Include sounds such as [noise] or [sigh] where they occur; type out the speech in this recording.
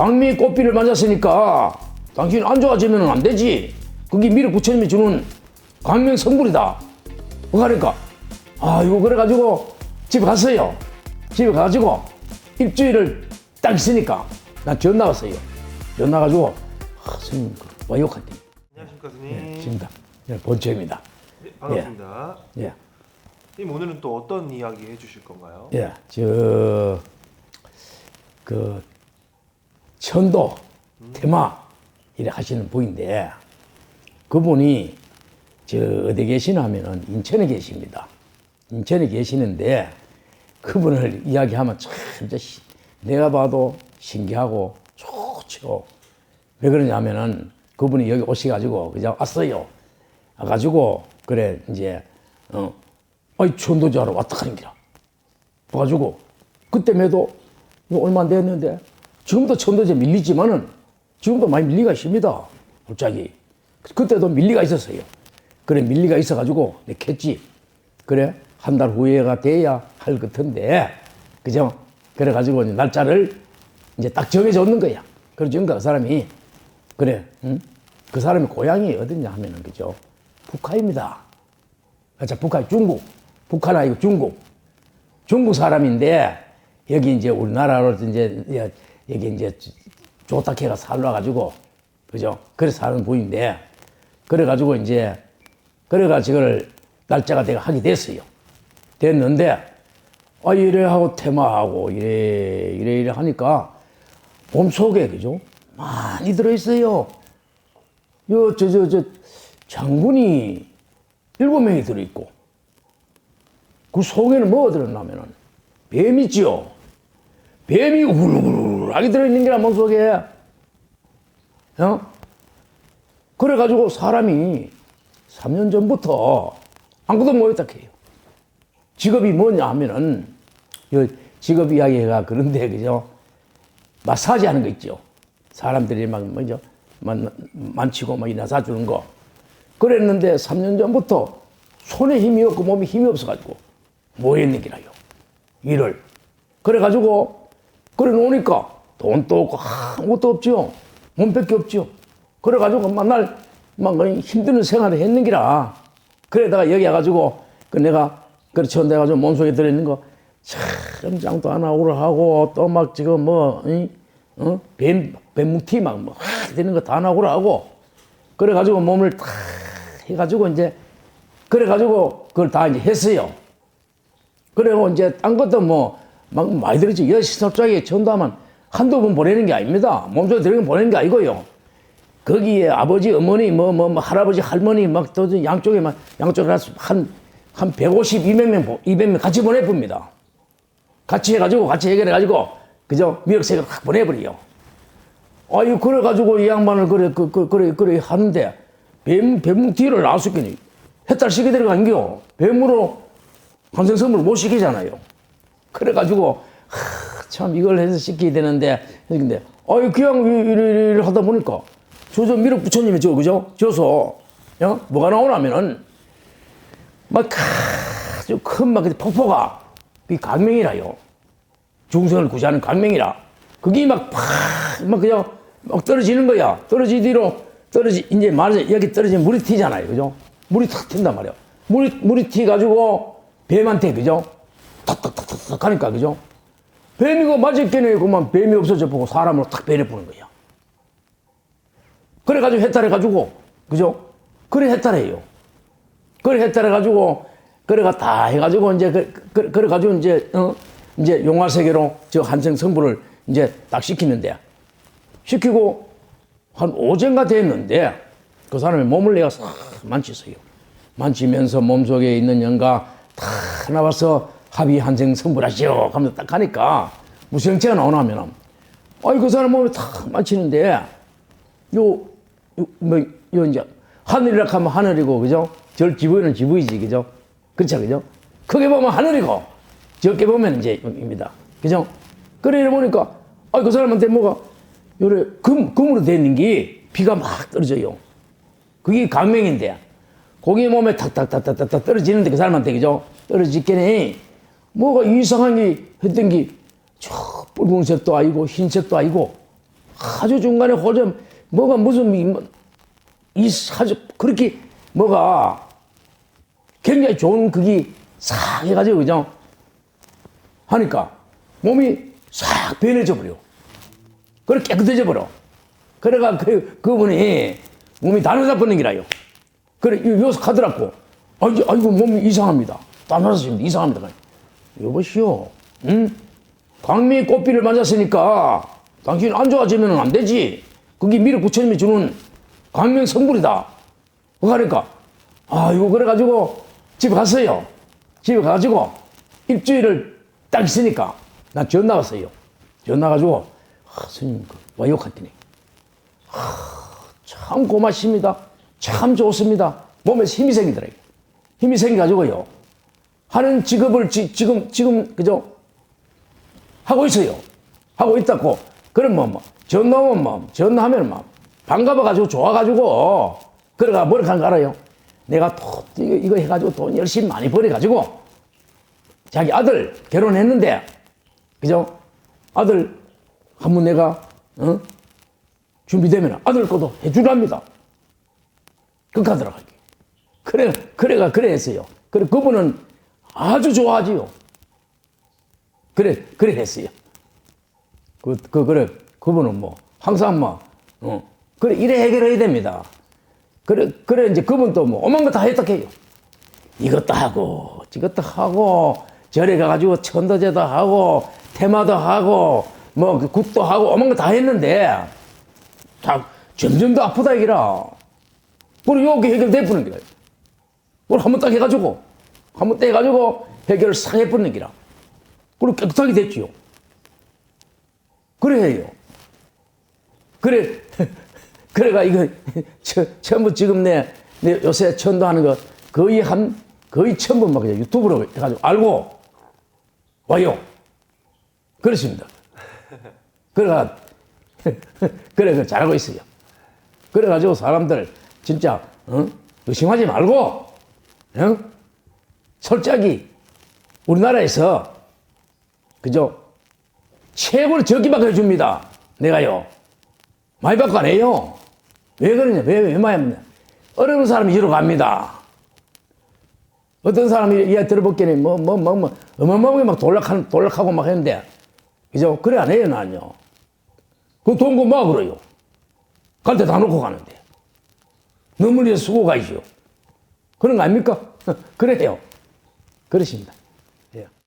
광명의 꽃비를 맞았으니까 당신 안 좋아지면 안 되지. 그게 미륵 부처님이 주는 광명 성불이다. 그러니까 아 이거 그래가지고 집에 갔어요. 집에 가가지고 일주일을 딱 있으니까 난 전화 왔어요. 전화 가지고 아, 스님 와 욕한대. 안녕하십니까 스님. 예. 예, 본체입니다. 네, 반갑습니다. 예, 스님 오늘은 또 어떤 이야기 해주실 건가요? 예, 저, 그, 천도, 테마, 이래 하시는 분인데, 그분이, 저, 어디 계시나 하면은 인천에 계십니다. 인천에 계시는데, 그분을 이야기하면 참, 내가 봐도 신기하고 좋죠. 왜 그러냐면은, 그분이 여기 오셔가지고, 그냥 왔어요. 와가지고, 그래, 이제, 어, 아이, 천도자로 왔다 가는 기라. 봐가지고 그때 매도 이거 얼마 안 됐는데 지금도 천도제 밀리지만은 지금도 많이 밀리가 있습니다. 갑자기 그때도 밀리가 있었어요. 그래 밀리가 있어가지고 내 캤지. 그래 한 달 후에가 돼야 할 같은데 그죠? 그래가지고 이제 날짜를 이제 딱 정해줬는 거야. 그래서 그 사람이 그래, 응? 그 사람이 고향이 어디냐 하면은 그죠? 북한입니다. 자, 북한, 중국. 북한 아니고 중국. 중국 사람인데 여기 이제 우리나라로 이제 여- 여기 이제 좋다 해가 살러 가지고 그죠? 그래 사는 분인데 그래 가지고 이제 그래가 지금 날짜가 내가 하게 됐어요. 됐는데 아 이래 하고 테마하고 이래 이래 이래 하니까 몸 속에 그죠? 많이 들어 있어요. 요 저 저 저 장군이 일곱 명이 들어 있고 그 속에는 뭐가 들었냐면은 뱀이지요. 뱀이 우르르 르하게 들어있는 게라 몸속에. 어? 그래가지고 사람이 3년 전부터 아무것도 모였다 해요. 직업이 뭐냐 하면은, 요 직업 이야기가 그런데, 그죠? 마사지 하는 거 있죠. 사람들이 막, 뭐죠? 만, 만치고 막 이나 사주는 거. 그랬는데 3년 전부터 손에 힘이 없고 몸에 힘이 없어가지고 뭐 했는 기라요. 일을. 그래가지고 그래 놓으니까 돈도 없고 아무것도 없죠. 몸밖에 없죠. 그래가지고 맨날 막 힘드는 생활을 했는 기라. 그래다가 여기 와가지고 그 내가 그래 천대가지고 몸속에 들어있는 거 촬영장도 안 하고 하고 또 막 지금 뭐 이? 어? 뱀 뱀뭉티 막뭐 되는 거 다 나오고 하고 그래가지고 몸을 다 해가지고 이제 그래가지고 그걸 다 이제 했어요. 그리고 이제 딴 것도 뭐 막 많이 들었지. 여시설장에 전도하면 한두 번 보내는 게 아닙니다. 몸속에 들어가면 보내는 게 아니고요. 거기에 아버지, 어머니, 뭐, 뭐, 뭐 할아버지, 할머니, 막, 또 양쪽에 막, 양쪽에 한, 한 150, 200명, 200명 같이 보내봅니다. 같이 해가지고, 같이 해결해가지고, 그죠? 미역색을 확 보내버려요. 아유, 그래가지고 이 양반을 그래, 그, 그, 그래, 그래 하는데, 뱀, 뱀 뒤를 나왔었겠니? 해탈 시게 들어간겨. 뱀으로 환생선물 못 시키잖아요. 그래가지고, 하, 참 이걸 해서 시켜야 되는데, 근데, 아유, 그냥 이- 이래, 하다 보니까, 저저 미륵 부처님이 저, 그죠? 저서, 어? 뭐가 나오냐면은, 막, 아주 큰 막, 폭포가, 그 강명이라요. 중생을 구제하는 강명이라. 그게 막, 팍, 막 그냥, 막 떨어지는 거야. 떨어지 뒤로, 떨어지, 이제 말하자, 여기 떨어지면 물이 튀잖아요. 그죠? 물이 탁 튄단 말이야. 물이, 물이 튀 가지고, 뱀한테, 그죠? 탁탁탁탁탁 하니까, 그죠? 뱀이 그 맞을게네. 그만 뱀이 없어져 보고 사람으로 탁 배려보는 거야. 그래가지고 해탈해가지고, 그죠? 그래 해탈해요. 그래 해탈해가지고, 그래가 다 해가지고, 이제, 그, 그, 그 래가지고, 이제, 어? 이제 용화 세계로 저 한생 성부를 이제 딱 시키는데, 시키고, 한 오전가 됐는데, 그 사람의 몸을 내가 싹 만지어요. 만지면서 몸속에 있는 영가 다 나와서 합의 한생 성불하시오. 하면서 딱 하니까, 무슨 형체가 나오냐면, 아이, 그 사람 몸을 탁 만지는데, 요, 요, 뭐, 요, 이제, 하늘이라 하면 하늘이고, 그죠? 절 지부이는 지부이지, 그죠? 그렇죠, 그죠? 크게 보면 하늘이고, 적게 보면 이제, 입니다. 그죠? 그래, 보니까, 아, 그 사람한테 뭐가, 요래, 금, 금으로 돼 있는 게, 비가 막 떨어져요. 그게 강명인데, 고기 몸에 탁탁탁탁탁 떨어지는데, 그 사람한테, 그죠? 떨어지겠네. 뭐가 이상한 게 했던 게, 저, 붉은색도 아니고, 흰색도 아니고, 아주 중간에 호점 뭐가 무슨 이, 뭐, 이 아주 그렇게 뭐가 굉장히 좋은 그게 싹 해가지고 그냥 하니까 몸이 싹 변해져 버려. 그래 깨끗해져 버려. 그래가 그 그분이 몸이 단어사 버는 기라요. 그래 요서 가더라고. 아이고, 몸이 이상합니다. 단어사십니다. 이상합니다. 여보시오, 응? 광미 꽃비를 맞았으니까 당신 안 좋아지면 안 되지. 그게 미륵 부처님이 주는 광명 성불이다. 그러니까 아이고 그래가지고 집에 갔어요. 집에 가가지고 일주일을 딱 있으니까 나 전화 왔어요. 전화 가지고 아, 스님 그 아, 참 고맙습니다. 참 좋습니다. 몸에 힘이 생기더라고요. 힘이 생겨가지고요. 하는 직업을 지, 지금 지금 그죠 하고 있어요. 하고 있다고. 그럼 뭐, 뭐 전화하면 뭐 전화하면 뭐 반가워 가지고 좋아 가지고 그래가 뭘 하는 거 알아요? 내가 또 이거, 이거 해가지고 돈 열심히 많이 벌어가지고 자기 아들 결혼했는데 그죠? 아들 한번 내가 어? 준비되면 아들 것도 해주랍니다. 끝까더라고. 그래 그래가 그래 했어요. 그래 그분은 아주 좋아하지요. 그래 그래 했어요. 그, 그, 그래, 그분은 뭐, 항상 뭐, 어, 그래, 이래 해결해야 됩니다. 그래, 그래, 이제 그분 또 뭐, 오만 거 다 했다 해요. 이것도 하고, 저것도 하고, 절에 가가지고 천도제도 하고, 테마도 하고, 뭐, 그 국도 하고, 오만 거 다 했는데, 자, 점점 더 아프다 이기라. 그리고 여기 해결돼 버는 기라. 그걸 한번 딱 해가지고, 한번 딱 해가지고, 해결을 싹 해버리는 기라. 그리고 깨끗하게 됐지요. 그래 해요. 그래, [laughs] 그래가 이거, [laughs] 처, 전부 지금 내, 내 요새 천도하는 거 거의 한, 거의 전부 막 유튜브로 해가지고 알고 와요. 그렇습니다. 그래가, [laughs] 그래, 그 잘하고 있어요. 그래가지고 사람들 진짜, 어? 의심하지 말고, 어? 솔직히 우리나라에서, 그죠? 최고로 적기밖에 해줍니다. 내가요. 많이 받고 안 해요. 왜 그러냐? 왜, 왜 많이 합니까? 어려운 사람이 이리로 갑니다. 어떤 사람이 이야 들어보기에는 뭐, 뭐, 뭐, 뭐, 어마어마하게 막 돌락하는, 돌락하고 막 했는데, 그죠? 그래 안 해요, 나는요. 그 돈, 그 뭐, 그래요? 갈 때 다 놓고 가는데. 너무 이제 수고 가시오. 그런 거 아닙니까? [laughs] 그래요. 그렇습니다.